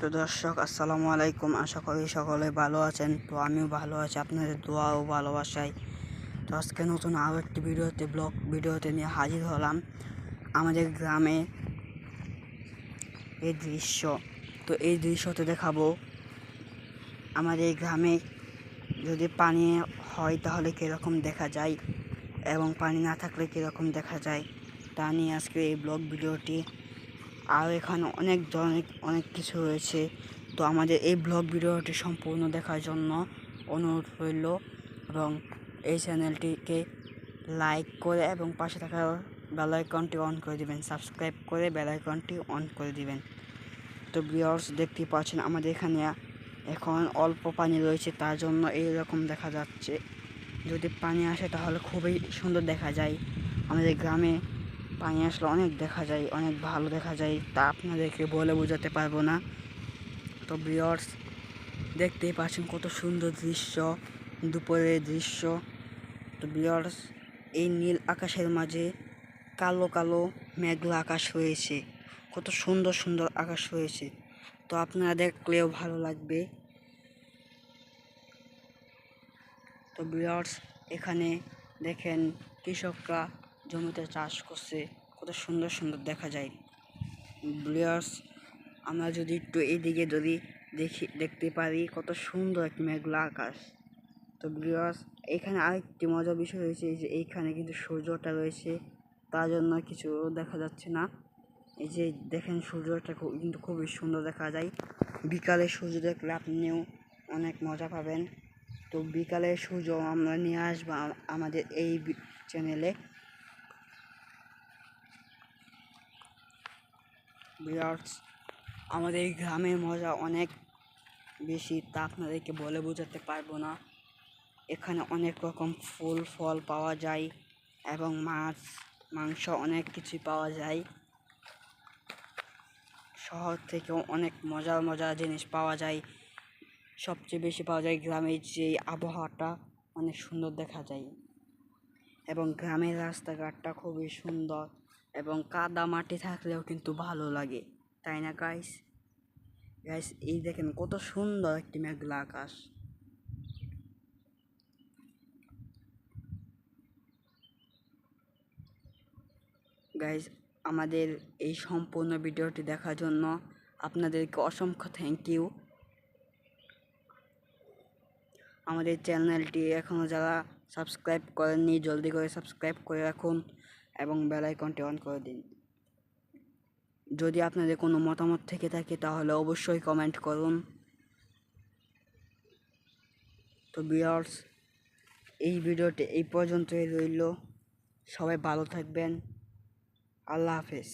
তো দর্শক, আসসালামু আলাইকুম। আশা করি সকলে ভালো আছেন, তো আমিও ভালো আছি। আপনাদের দোয়া ও ভালোবাসায়। তো আজকে নতুন আরও একটি ভিডিওতে, ব্লগ ভিডিওতে নিয়ে হাজির হলাম আমাদের গ্রামে এই দৃশ্য। তো এই দৃশ্যতে দেখাবো আমাদের গ্রামে যদি পানি হয় তাহলে কীরকম দেখা যায় এবং পানি না থাকলে কীরকম দেখা যায় তা নিয়ে আজকে এই ব্লগ ভিডিওটি আর এখানে অনেক ধরনের, অনেক কিছু রয়েছে। তো আমাদের এই ব্লগ ভিডিওটি সম্পূর্ণ দেখার জন্য অনুরোধ রইল এবং এই চ্যানেলটিকে লাইক করে এবং পাশে থাকা বেল আইকনটি অন করে দিবেন, সাবস্ক্রাইব করে বেল আইকনটি অন করে দিবেন। তো ভিউয়ার্স, দেখতেই পাচ্ছেন আমাদের এখানে এখন অল্প পানি রয়েছে, তার জন্য এই রকম দেখা যাচ্ছে। যদি পানি আসে তাহলে খুবই সুন্দর দেখা যায়। আমাদের গ্রামে পানি আসলে অনেক দেখা যায়, অনেক ভালো দেখা যায়। তা আপনাদেরকে বলে বোঝাতে পারব না। তো ভিউয়ার্স দেখতেই পাচ্ছেন কত সুন্দর দৃশ্য, দুপুরের দৃশ্য। তো ভিউয়ার্স এই নীল আকাশের মাঝে কালো কালো মেঘলা আকাশ হয়েছে। কত সুন্দর সুন্দর আকাশ হয়েছে। তো আপনারা দেখলেও ভালো লাগবে। তো ভিউয়ার্স এখানে দেখেন কৃষকরা জমিতে চাষ করছে, কত সুন্দর সুন্দর দেখা যায়। ভিউয়ার্স আমরা যদি একটু এদিকে যদি দেখি, দেখতে পারি কত সুন্দর একটি মেঘলা আকাশ। তো ভিউয়ার্স এখানে আরেকটি মজার বিষয় রয়েছে যে এইখানে কিন্তু সূর্যটা রয়েছে, তার জন্য কিছু দেখা যাচ্ছে না। এই যে দেখেন সূর্যটা খুব কিন্তু খুবই সুন্দর দেখা যায়। বিকালে সূর্য দেখলে আপনিও অনেক মজা পাবেন। তো বিকালে সূর্য আমরা নিয়ে আসব আমাদের এই চ্যানেলে ভিউয়ার্স আমাদের এই গ্রামের মজা অনেক বেশি, তা আপনাদেরকে বলে বোঝাতে পারব না। এখানে অনেক রকম ফুল, ফল পাওয়া যায় এবং মাছ, মাংস অনেক কিছুই পাওয়া যায়। শহর থেকেও অনেক মজার মজার জিনিস পাওয়া যায়। সবচেয়ে বেশি পাওয়া যায় গ্রামের যে আবহাওয়াটা অনেক সুন্দর দেখা যায়। এবং গ্রামের রাস্তাঘাটটা খুবই সুন্দর। এবং কাদা মাটি থাকলেও কিন্তু ভালো লাগে, তাই না গাইস গাইস এই দেখেন কত সুন্দর একটি মেঘলা আকাশ। গাইস আমাদের এই সম্পূর্ণ ভিডিওটি দেখার জন্য আপনাদেরকে অসংখ্য থ্যাংক ইউ আমাদের চ্যানেলটি এখনও যারা সাবস্ক্রাইব করেননি, জলদি করে সাবস্ক্রাইব করে রাখুন। এবং বেল আইকনটি অন করে দিন। যদি আপনাদের কোনো মতামত থেকে থাকে, তাহলে অবশ্যই কমেন্ট করুন। তো বিয়ার্স এই ভিডিওটি এই পর্যন্তই রইল। সবাই ভালো থাকবেন। আল্লাহ হাফেজ।